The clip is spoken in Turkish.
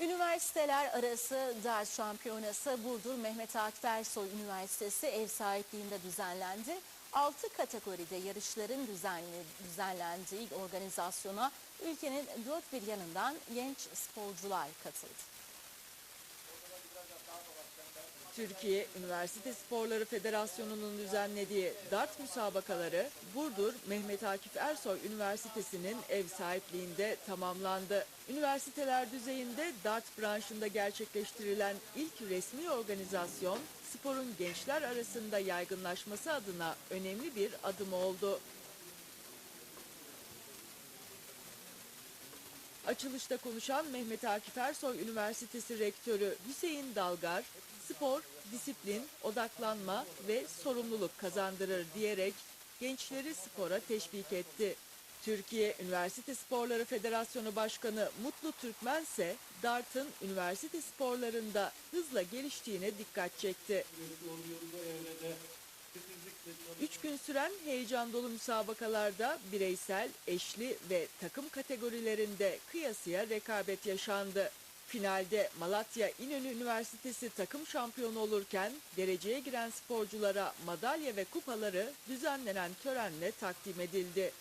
Üniversiteler arası ders şampiyonası Burdur Mehmet Akif Ersoy Üniversitesi ev sahipliğinde düzenlendi. 6 kategoride yarışların düzenli, düzenlendiği organizasyona ülkenin dört bir yanından genç sporcular katıldı. Türkiye Üniversite Sporları Federasyonu'nun düzenlediği dart müsabakaları Burdur Mehmet Akif Ersoy Üniversitesi'nin ev sahipliğinde tamamlandı. Üniversiteler düzeyinde dart branşında gerçekleştirilen ilk resmi organizasyon sporun gençler arasında yaygınlaşması adına önemli bir adım oldu. Açılışta konuşan Mehmet Akif Ersoy Üniversitesi Rektörü Hüseyin Dalgar, spor, disiplin, odaklanma ve sorumluluk kazandırır diyerek gençleri spora teşvik etti. Türkiye Üniversite Sporları Federasyonu Başkanı Mutlu Türkmen ise dartın üniversite sporlarında hızla geliştiğine dikkat çekti. Üç gün süren heyecan dolu müsabakalarda bireysel, eşli ve takım kategorilerinde kıyasıya rekabet yaşandı. Finalde Malatya İnönü Üniversitesi takım şampiyonu olurken dereceye giren sporculara madalya ve kupaları düzenlenen törenle takdim edildi.